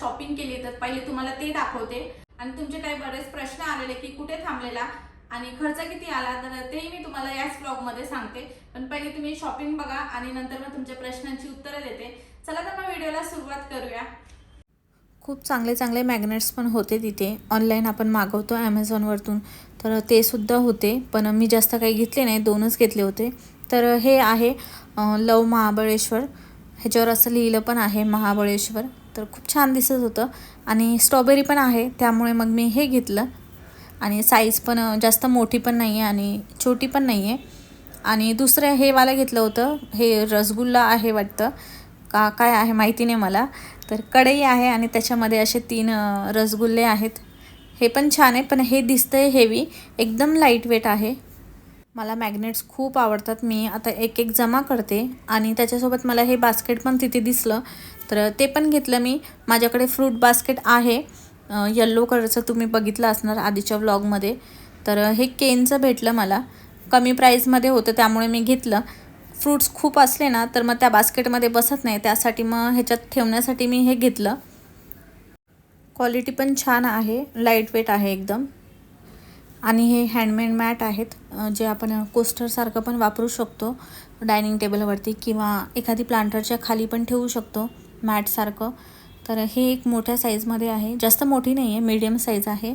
Shopping केली तर पहिले तुम्हाला ते दाखवते. आणि तुमचे काही बरेच प्रश्न आलेले की कुठे थांबलेला आणि खर्च किती आला तर तेही मी तुम्हाला याच ब्लॉगमध्ये सांगते. पण पहिले तुम्ही शॉपिंग बघा आणि नंतर मग तुमच्या प्रश्नांची उत्तरं देते. चला तर मग व्हिडिओला सुरुवात करूया. खूप चांगले चांगले मॅग्नेट्स पण होते तिथे. ऑनलाईन आपण मागवतो ॲमेझॉनवरतून तर ते सुद्धा होते. पण मी जास्त काही घेतले नाही. दोनच घेतले होते. तर हे आहे लव महाबळेश्वर. ह्याच्यावर असं लिहिलं पण आहे महाबळेश्वर. तर खूप छान दिसत होतं. आणि स्ट्रॉबेरी पण आहे त्यामुळे मग मी हे घेतलं. आणि साईज पण जास्त मोठी पण नाही आहे आणि छोटी पण नाही आहे आणि दुसरं हे वाला घेतलं होतं हे रसगुल्ला आहे वाटतं. का काय आहे माहिती नाही मला. तर कढई आहे आणि त्याच्यामध्ये असे तीन रसगुल्ले आहेत. हे पण छान आहे पण हे दिसतं आहे हेवी एकदम लाइट वेट आहे. मला मॅग्नेट्स खूप आवडतात. मी आता एक एक जमा करते आणि त्याच्यासोबत मला हे बास्केट पण तिथे दिसलं. तर ते पण घेतलं मी. माझ्याकडे फ्रूट बास्केट आहे. यल्लो कलरचं तुम्ही बघितलं असणार आधीच्या व्लॉगमध्ये तर हे केनचं भेटलं मला. कमी प्राईजमध्ये होतं त्यामुळे मी घेतलं. फ्रूट्स खूप असले ना तर मग त्या बास्केटमध्ये बसत नाही. त्यासाठी मग ह्याच्यात ठेवण्यासाठी मी हे घेतलं. क्वालिटी पण छान आहे. लाइट वेट आहे एकदम. आणि हे हँडमेड मॅट आहेत जे आपण कोस्टरसारखं पण वापरू शकतो डायनिंग टेबलवरती किंवा एखादी प्लांटरच्या खाली पण ठेवू शकतो मॅटसारखं तर हे एक मोठ्या साईजमध्ये आहे. जास्त मोठी नाही आहे मीडियम साईज आहे.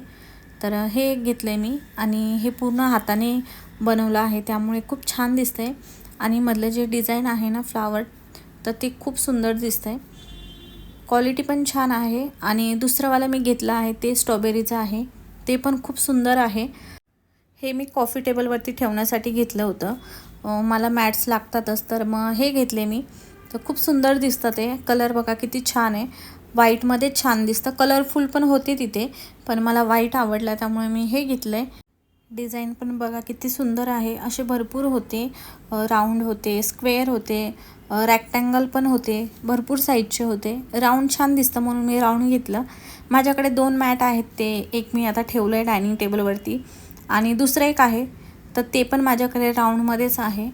तर हे एक घेतलं आहे मी आणि हे पूर्ण हाताने बनवलं आहे. त्यामुळे खूप छान दिसतं आहे आणि मधलं जे डिझाईन आहे ना फ्लावर तर ते खूप सुंदर दिसतं आहे क्वालिटी पण छान आहे आणि दुसरंवालं मी घेतलं आहे ते स्ट्रॉबेरीचं आहे. ते पण खूप सुंदर आहे. हे मी कॉफी टेबलवरती ठेवण्यासाठी घेतलं होतं. मला मॅट्स लागतातच तर मग हे घेतले मी. तर खूप सुंदर दिसतं ते. कलर बघा किती छान आहे. व्हाईटमध्ये छान दिसतं. कलरफुल पण होते तिथे पण मला व्हाईट आवडला त्यामुळे मी हे घेतलं आहे डिझाईन पण बघा किती सुंदर आहे. असे भरपूर होते. राऊंड होते स्क्वेअर होते. रॅक्टँगल पण होते. भरपूर साईजचे होते. राऊंड छान दिसतं म्हणून मी राऊंड घेतलं. माझ्याकडे दोन मॅट आहेत ते एक मी आता ठेवलं आहे डायनिंग टेबलवरती. आणि दुसरं एक आहे तर ते पण माझ्याकडे राऊंडमध्येच आहे.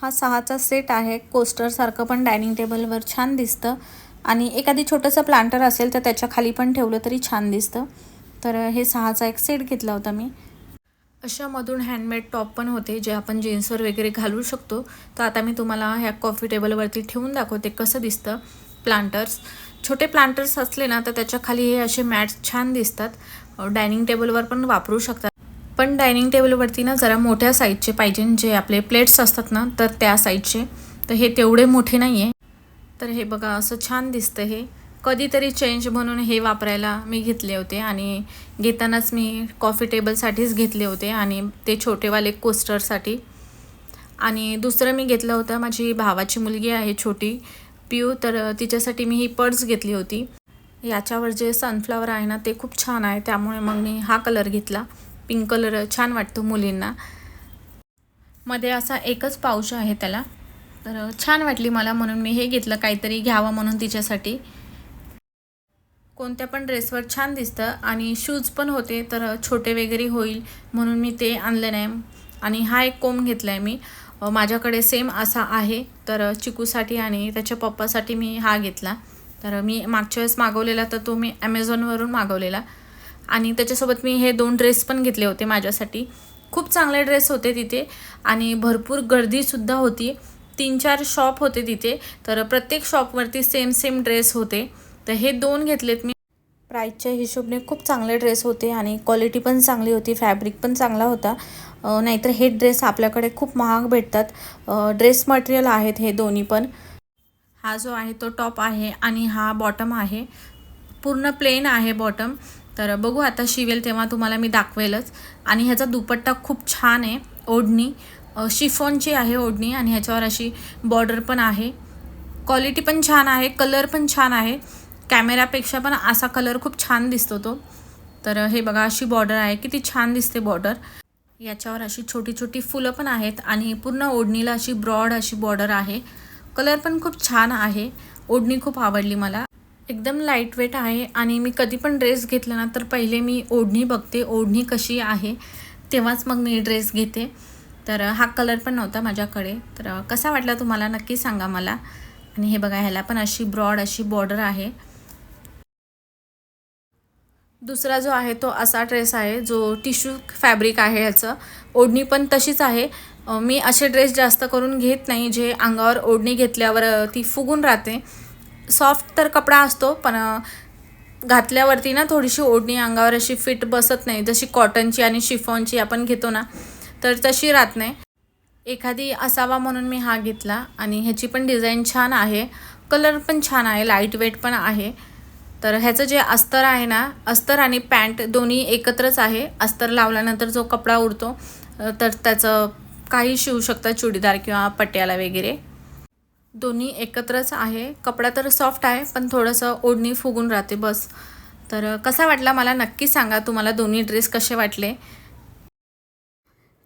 हा सहाचा सेट आहे कोस्टरसारखं पण डायनिंग टेबलवर छान दिसतं. आणि एखादी छोटंसं प्लांटर असेल तर त्याच्याखाली पण ठेवलं तरी छान दिसतं. तर हे सहाचा एक सेट घेतला होता मी. अशामधून हँडमेड टॉप पण होते जे आपण जीन्सवर वगैरे घालू शकतो. तर आता मी तुम्हाला ह्या कॉफी टेबलवरती ठेवून दाखवते कसं दिसतं प्लांटर्स. छोटे प्लांटर्स असले ना तर त्याच्याखाली हे असे मॅट्स छान दिसतात. डायनिंग टेबलवर पण वापरू शकतात. पण डायनिंग टेबलवरती ना जरा मोठ्या साईजचे पाहिजे. जे आपले प्लेट्स असतात ना तर त्या साईजचे तर हे तेवढे मोठे नाही आहे तर हे बघा असं छान दिसतं हे. कधीतरी चेंज म्हणून हे वापरायला मी घेतले होते. आणि घेतानाच मी कॉफी टेबलसाठीच घेतले होते. आणि ते छोटेवाले कोस्टरसाठी आणि दुसरं मी घेतलं होतं. माझी भावाची मुलगी आहे छोटी. पिऊ तर तिच्यासाठी मी ही पर्स घेतली होती. याच्यावर जे सनफ्लावर आहे ना ते खूप छान आहे. त्यामुळे मग मी हा कलर घेतला. पिंक कलर छान वाटतो मुलींना. मध्ये असा एकच पाऊच आहे त्याला. तर छान वाटली मला म्हणून मी हे घेतलं. काहीतरी घ्यावं म्हणून तिच्यासाठी. कोणत्या पण ड्रेसवर छान दिसतं. आणि शूज पण होते तर छोटे वगैरे होईल म्हणून मी ते आणलं नाही. आणि हा एक कोंब घेतला आहे मी. माझ्याकडे सेम असा आहे. तर चिकूसाठी आणि त्याच्या पप्पासाठी मी हा घेतला. तर मी मागच्या वेळेस मागवलेला तर तो मी ॲमेझॉनवरून मागवलेला. आणि त्याच्यासोबत मी हे दोन ड्रेस पण घेतले होते माझ्यासाठी. खूप चांगले ड्रेस होते तिथे. आणि भरपूर गर्दीसुद्धा होती. तीन चार शॉप होते तिथे. तर प्रत्येक शॉपवरती सेम सेम ड्रेस होते. तर हे दोन घेतलेत मी. प्राईजच्या हिशोबने खूप चांगले ड्रेस होते आणि क्वालिटी पण चांगली होती फॅब्रिक पण चांगला होता. नाहीतर हे ड्रेस आपल्याकडे खूप महाग भेटतात. ड्रेस मटेरियल आहेत हे दोन्ही पण. हा जो आहे तो टॉप आहे आणि हा बॉटम आहे. पूर्ण प्लेन आहे बॉटम. तर बघू आता शिवेल तेव्हा तुम्हाला मी दाखवेलच. आणि ह्याचा दुपट्टा खूप छान आहे ओढणी. शिफॉनची आहे ओढणी आणि ह्याच्यावर अशी बॉर्डर पण आहे. क्वालिटी पण छान आहे कलर पण छान आहे. कॅमेरापेक्षा पण असा कलर खूप छान दिसतो तो. तर हे बघा अशी बॉर्डर आहे. किती छान दिसते बॉर्डर याच्यावर अशी छोटी छोटी फुलं पण आहेत आणि पूर्ण ओढणीला अशी ब्रॉड अशी बॉर्डर आहे. कलर पण खूप छान आहे. ओढणी खूप आवडली मला. एकदम लाइट वेट आहे आणि मी कधी पण ड्रेस घेतला ना तर पहिले मी ओढणी बघते. ओढणी कशी आहे तेव्हाच मग मी ड्रेस घेते. तर हा कलर पण नव्हता माझ्याकडे. तर कसा वाटला तुम्हाला नक्की सांगा मला. आणि हे बघा ह्याला पण अशी ब्रॉड अशी बॉर्डर आहे. दुसरा जो आहे तो असा ड्रेस आहे जो टिश्यू फॅब्रिक आहे ह्याचं ओढणी पण तशीच आहे. मी असे ड्रेस जास्त करून घेत नाही जे अंगावर ओढणी घेतल्यावर ती फुगून राहते. सॉफ्ट तर कपडा असतो पण घातल्यावरती ना थोडीशी ओढणी अंगावर अशी फिट बसत नाही. जशी कॉटनची आणि शिफॉनची आपण घेतो ना तर तशी राहत नाही. एखादी असावा म्हणून मी हा घेतला आणि ह्याची पण डिझाईन छान आहे. कलर पण छान आहे लाइट वेट पण आहे. तर ह्याचं जे अस्तर आहे ना अस्तर आणि पॅन्ट दोन्ही एकत्रच आहे. अस्तर लावल्यानंतर जो कपडा उडतो तर त्याचं काही शिवू शकता चुडीदार किंवा पट्याला वगैरे. दोन्ही एकत्रच आहे. कपडा तर सॉफ्ट आहे पण थोडंसं ओढणी फुगून राहते बस. तर कसा वाटला मला नक्की सांगा. तुम्हाला दोन्ही ड्रेस कसे वाटले?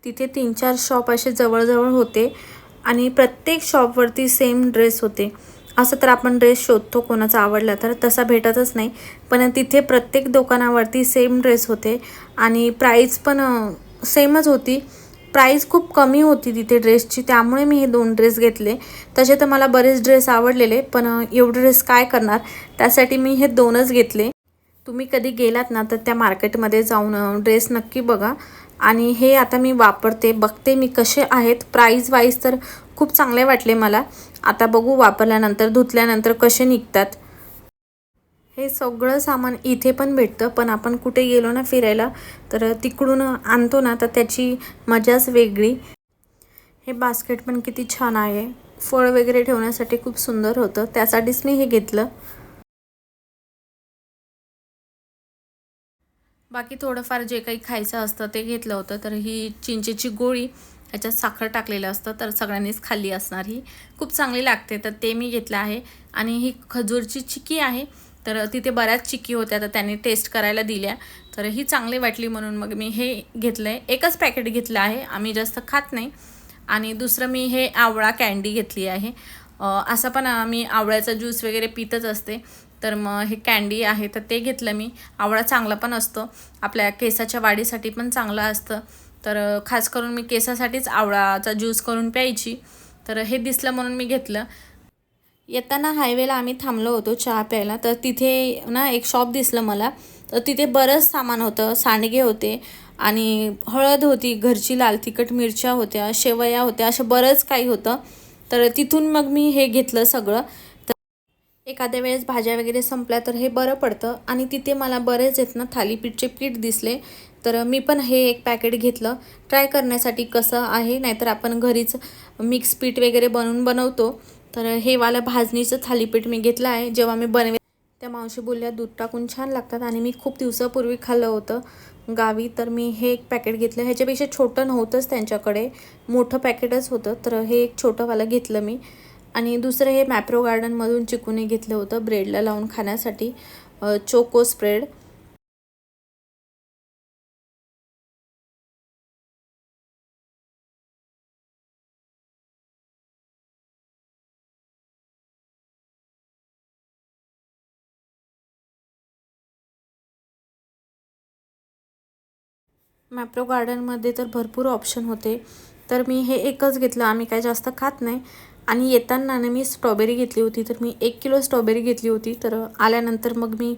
तिथे तीन चार शॉप असे जवळजवळ होते आणि प्रत्येक शॉपवरती सेम ड्रेस होते. असं तर आपण ड्रेस शोधतो कोणाचा आवडला तर. तसा भेटतच नाही. पण तिथे प्रत्येक दुकानावरती सेम ड्रेस होते. आणि प्राईज पण सेमच होती. प्राईज खूप कमी होती तिथे ड्रेसची त्यामुळे मी हे दोन ड्रेस घेतले. तसे तर मला बरेच ड्रेस आवडलेले पण एवढे ड्रेस काय करणार? त्यासाठी मी हे दोनच घेतले. तुम्ही कधी गेलात ना तर त्या मार्केटमध्ये जाऊन ड्रेस नक्की बघा. आणि हे आता मी वापरते बघते मी कसे आहेत. प्राईज वाईज तर खूप चांगले वाटले मला. आता बघू वापरल्यानंतर धुतल्यानंतर कसे निघतात. हे सगळं सामान इथे पण भेटतं पण आपण कुठे गेलो ना फिरायला तर तिकडून आणतो ना तर त्याची मजाच वेगळी. हे बास्केट पण किती छान आहे. फळ वगैरे ठेवण्यासाठी खूप सुंदर होतं. त्यासाठीच मी हे घेतलं. बाकी थोडंफार जे काही खायचं असतं ते घेतलं होतं तर ही चिंचेची गोळी याच्यात साखर टाकलेलं असतं तर सगळ्यांनीच खाल्ली असणार ही. खूप चांगली लागते तर ते मी घेतलं आहे. आणि ही खजूरची चिकी आहे तर तिथे बऱ्याच चिकी होत्या तर त्यांनी टेस्ट करायला दिल्या. तर ही चांगली वाटली म्हणून मग मी हे घेतलं आहे एकच पॅकेट घेतलं आहे आम्ही जास्त खात नाही. आणि दुसरं मी हे आवळा कॅन्डी घेतली आहे. असं पण आम्ही मी आवळ्याचा ज्यूस वगैरे पितच असते. तर मग हे कॅन्डी आहे तर ते घेतलं मी. आवळा चांगला पण असतो. आपल्या केसाच्या वाढीसाठी पण चांगला असतं. तर खास करून मी केसासाठीच आवळाचा ज्यूस करून प्यायची. तर हे दिसलं म्हणून मी घेतलं. येताना हायवेला आम्ही थांबलो होतो चहा प्यायला. तर तिथे ना एक शॉप दिसलं मला. तर तिथे बरंच सामान होतं. सांडगे होते आणि हळद होती घरची लाल तिखट मिरच्या होत्या शेवया होत्या असं बरंच काही होतं. तर तिथून मग मी हे घेतलं सगळं. एखाद्या वेळेस भाज्या वगैरे संपल्या तर हे बरं पडतं आणि तिथे मला बरेच आहेत ना थालीपीठचे पीठ दिसले. तर मी पण हे एक पॅकेट घेतलं. ट्राय करण्यासाठी कसं आहे नाहीतर आपण घरीच मिक्स पीठ वगैरे बनवून बनवतो. तर हे वाला भाजणीचं थालीपीठ मी घेतलं आहे. जेव्हा मी बनवे त्या मावशी बोलल्या दूध टाकून छान लागतात आणि मी खूप दिवसापूर्वी खाल्लं होतं गावी. तर मी हे एक पॅकेट घेतलं. ह्याच्यापेक्षा छोटं नव्हतंच त्यांच्याकडे. मोठं पॅकेटच होतं. तर हे एक छोटंवालं घेतलं मी. आणि दुसरं हे मॅप्रो गार्डनमधून चिकूने घेतलं होतं ब्रेडला लावून खाण्यासाठी चोको स्प्रेड. मॅप्रो गार्डनमध्ये तर भरपूर ऑप्शन होते. तर मी हे एकच घेतलं आम्ही काय जास्त खात नाही. आणि येताना ना मी स्ट्रॉबेरी घेतली होती तर मी एक किलो स्ट्रॉबेरी घेतली होती. तर आल्यानंतर मग मी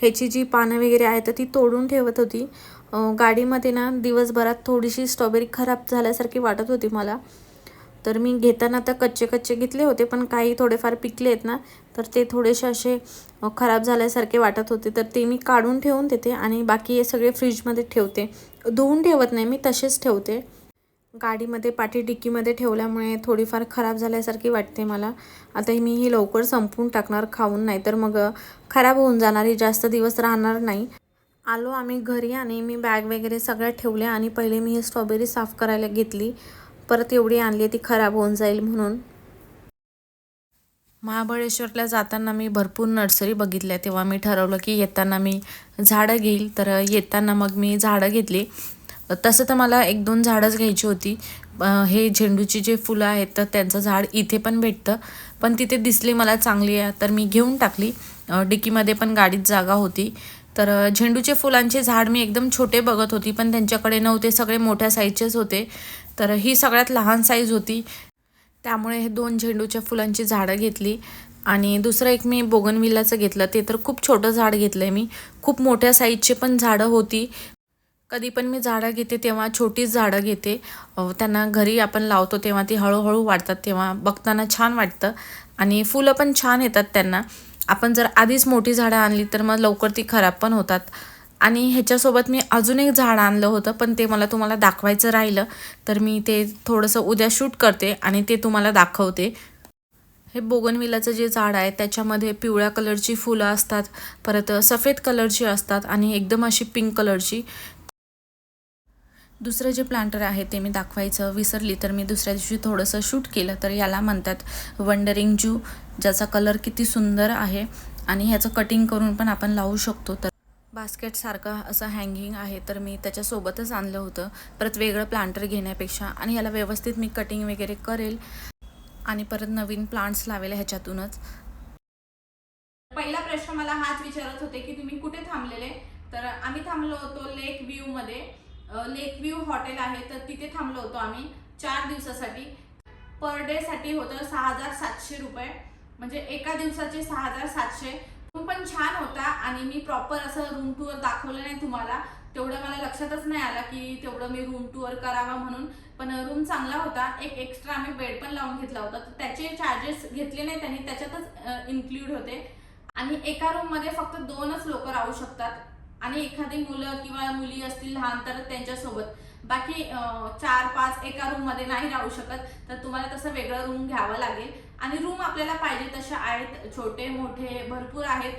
ह्याची जी पानं वगैरे आहेत तर ती तोडून ठेवत होती. गाडीमध्ये ना दिवसभरात थोडीशी स्ट्रॉबेरी खराब झाल्यासारखी वाटत होती मला. तर मी घेताना तर कच्चे कच्चे घेतले होते पण काही थोडेफार पिकले आहेत ना तर ते थोडेसे असे खराब झाल्यासारखे वाटत होते. तर ते मी काढून ठेवून देते आणि बाकी हे सगळे फ्रीजमध्ये ठेवते. धुवून ठेवत नाही मी तसेच ठेवते. गाडीमध्ये पाठी डिक्कीमध्ये ठेवल्यामुळे थोडीफार खराब झाल्यासारखी वाटते मला. आता मी ही लवकर संपवून टाकणार खाऊन नाही तर मग खराब होऊन जाणार ही जास्त दिवस राहणार नाही. आलो आम्ही घरी आणि मी बॅग वगैरे सगळ्या ठेवल्या आणि पहिले मी ही स्ट्रॉबेरी साफ करायला घेतली. परत एवढी आणली ती खराब होऊन जाईल म्हणून. महाबळेश्वरला जाताना मी भरपूर नर्सरी बघितल्या. तेव्हा मी ठरवलं की येताना मी झाडं घेईल. तर येताना मग मी झाडं घेतली. तसं तर मला एक दोन झाडंच घ्यायची होती. हे झेंडूची जे फुलं आहेत तर त्यांचं झाड इथे पण भेटतं. पण तिथे दिसली मला चांगली आहे तर मी घेऊन टाकली. डिकीमध्ये पण गाडीत जागा होती. तर झेंडूचे फुलांचे झाड मी एकदम छोटे बघत होती पण त्यांच्याकडे नव्हते सगळे मोठ्या साईजचेच होते. तर ही सगळ्यात लहान साईज होती. त्यामुळे हे दोन झेंडूच्या फुलांची झाडं घेतली. आणि दुसरं एक मी बोगनविलाचं घेतलं ते तर खूप छोटं झाड घेतलं आहे मी. खूप मोठ्या साईजचे पण झाडं होती. कधी पण मी झाडं घेते तेव्हा छोटीच झाडं घेते. त्यांना घरी आपण लावतो तेव्हा ती हळूहळू वाढतात तेव्हा बघताना छान वाटतं. आणि फुलं पण छान येतात त्यांना. आपण जर आधीच मोठी झाडं आणली तर मग लवकर ती खराब पण होतात. आणि ह्याच्यासोबत मी अजून एक झाड आणलं होतं पण ते मला तुम्हाला दाखवायचं राहिलं तर मी ते थोडंसं उद्या शूट करते आणि ते तुम्हाला दाखवते. हे बोगनविलाचं जे झाड आहे त्याच्यामध्ये पिवळ्या कलरची फुलं असतात परत सफेद कलरची असतात आणि एकदम अशी पिंक कलरची. दुसरं जे प्लांटर आहे ते मी दाखवायचं विसरली तर मी दुसऱ्या दिवशी थोडंसं शूट केलं तर याला म्हणतात वंडरिंग जू ज्याचा कलर किती सुंदर आहे आणि ह्याचं कटिंग करून पण आपण लावू शकतो. तर बास्केटसारखं असं हँगिंग आहे तर मी त्याच्यासोबतच आणलं होतं. परत वेगळं प्लांटर घेण्यापेक्षा आणि याला व्यवस्थित मी कटिंग वगैरे करेल. आणि परत नवीन प्लांट्स लावेल ह्याच्यातूनच. पहिला प्रश्न मला हाच विचारत होते की तुम्ही कुठे थांबलेले? तर आम्ही थांबलो होतो लेक व्ह्यूमध्ये लेक व्ह्यू हॉटेल आहे तर तिथे थांबलो होतो आम्ही चार दिवसासाठी. पर डेसाठी होतं सहा हजार सातशे रुपये. म्हणजे एका दिवसाचे सहा हजार सातशे. रूम पण छान होता आणि मी प्रॉपर असं रूम टूर दाखवलं नाही तुम्हाला. तेवढं मला लक्षातच नाही आलं की तेवढं मी रूम टूर करावा म्हणून. पण रूम चांगला होता. एक एक्स्ट्रा आम्ही बेड पण लावून घेतला होता. तर त्याचे चार्जेस घेतले नाही त्यांनी त्याच्यातच इन्क्लूड होते. आणि एका रूममध्ये फक्त दोनच लोक राहू शकतात. आणि एखादी मुलं किंवा मुली असतील लहान तर त्यांच्यासोबत. बाकी चार पाच एका रूममध्ये नाही राहू शकत तर तुम्हाला तसं वेगळं रूम घ्यावं लागेल. आणि रूम आपल्याला पाहिजे तसे आहेत छोटे मोठे भरपूर आहेत.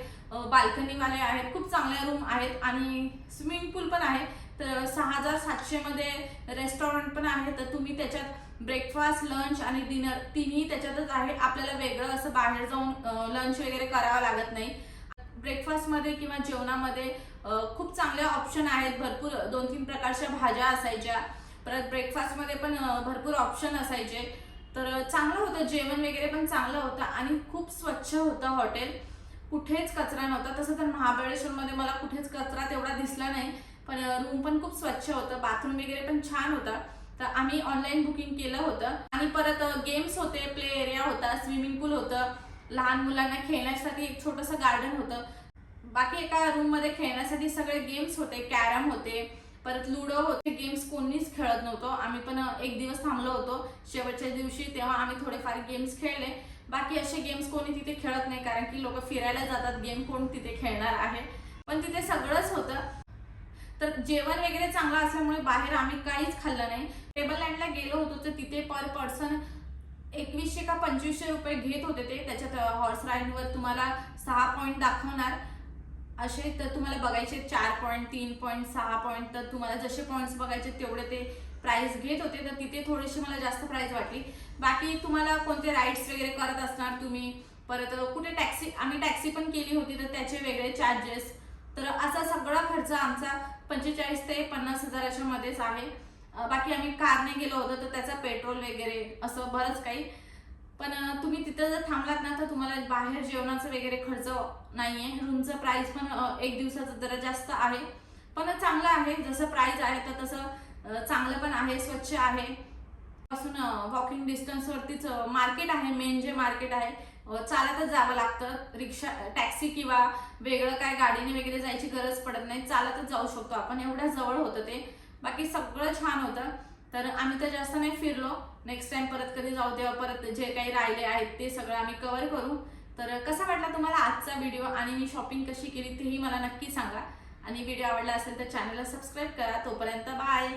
बाल्कनीवाले आहेत खूप चांगले रूम आहेत आणि स्विमिंग पूल पण आहे. तर सहा हजार सातशे मध्ये रेस्टॉरंट पण आहे तर तुम्ही त्याच्यात ब्रेकफास्ट लंच आणि डिनर तिन्ही त्याच्यातच आहे. आपल्याला वेगळं असं बाहेर जाऊन लंच वगैरे करावं लागत नाही. ब्रेकफास्टमध्ये किंवा जेवणामध्ये खूप चांगले ऑप्शन आहेत. भरपूर दोन तीन प्रकारच्या भाज्या असायच्या. परत ब्रेकफास्टमध्ये पण भरपूर ऑप्शन असायचे. तर चांगलं होतं. जेवण वगैरे पण चांगलं होतं आणि खूप स्वच्छ होतं हॉटेल कुठेच कचरा नव्हता. तसं तर महाबळेश्वरमध्ये मला कुठेच कचरा तेवढा दिसला नाही. पण रूम पण खूप स्वच्छ होतं. बाथरूम वगैरे पण छान होता. तर आम्ही ऑनलाईन बुकिंग केलं होतं. आणि परत गेम्स होते. प्ले एरिया होता. स्विमिंग पूल होतं. लहान मुलांना खेळण्यासाठी एक छोटंसं गार्डन होतं. बाकी एका रूममध्ये खेळण्यासाठी सगळे गेम्स होते कॅरम होते परत लुडो होते गेम्स कोणीच खेळत नव्हतो. आम्ही पण एक दिवस थांबलो होतो. शेवटच्या दिवशी तेव्हा आम्ही थोडेफार गेम्स खेळले. बाकी असे गेम्स कोणी तिथे खेळत नाही कारण की लोक फिरायला जातात गेम कोण तिथे खेळणार आहे. पण तिथे सगळंच होतं. तर जेवण वगैरे चांगलं असल्यामुळे बाहेर आम्ही काहीच खाल्लं नाही. टेबल लँडला गेलो होतो तर तिथे पर पर्सन एकवीसशे का पंचवीसशे रुपये घेत होते ते. त्याच्यात हॉर्स राईडवर तुम्हाला सहा पॉईंट दाखवणार. असे तर तुम्हाला बघायचे चार पॉईंट तीन पॉईंट सहा पॉईंट तर तुम्हाला जसे पॉईंट्स बघायचे तेवढे ते प्राईस घेत होते तर तिथे थोडीशी मला जास्त प्राईस वाटली. बाकी तुम्हाला कोणते राईड्स वगैरे करत असणार तुम्ही? परत कुठे टॅक्सी आम्ही टॅक्सी पण केली होती तर त्याचे वेगळे चार्जेस तर असा सगळा खर्च आमचा पंचेचाळीस ते पन्नास हजाराच्या मध्येच आहे. बाकी आम्ही कारने गेलो होतो तर त्याचा पेट्रोल वगैरे असं बरंच काही. पण तुम्ही तिथं जर थांबलात ना तर तुम्हाला बाहेर जेवणाचं वगैरे खर्च नाही आहे रूमचं प्राईस पण एक दिवसाचं जरा जास्त आहे. पण चांगलं आहे. जसं प्राईस आहे तर तसं चांगलं पण आहे. स्वच्छ आहे. पासून वॉकिंग डिस्टन्सवरतीच मार्केट आहे. मेन जे मार्केट आहे चालतच जावं लागतं. रिक्षा टॅक्सी किंवा वेगळं काय गाडीने वगैरे जायची गरज पडत नाही. चालतच जाऊ शकतो आपण. एवढ्या जवळ होतं ते. बाकी सगळं छान होतं. तर आम्ही तर जास्त नाही फिरलो. नेक्स्ट टाइम परत कधी जाऊ तेव्हा परत जे काही राहिले आहेत ते सगळं आम्ही कवर करू. तर कसा वाटला तुम्हाला आजचा व्हिडिओ आणि मी शॉपिंग कशी केली तेही मला नक्की सांगा. आणि व्हिडिओ आवडला असेल तर चॅनलला सबस्क्राईब करा. तोपर्यंत बाय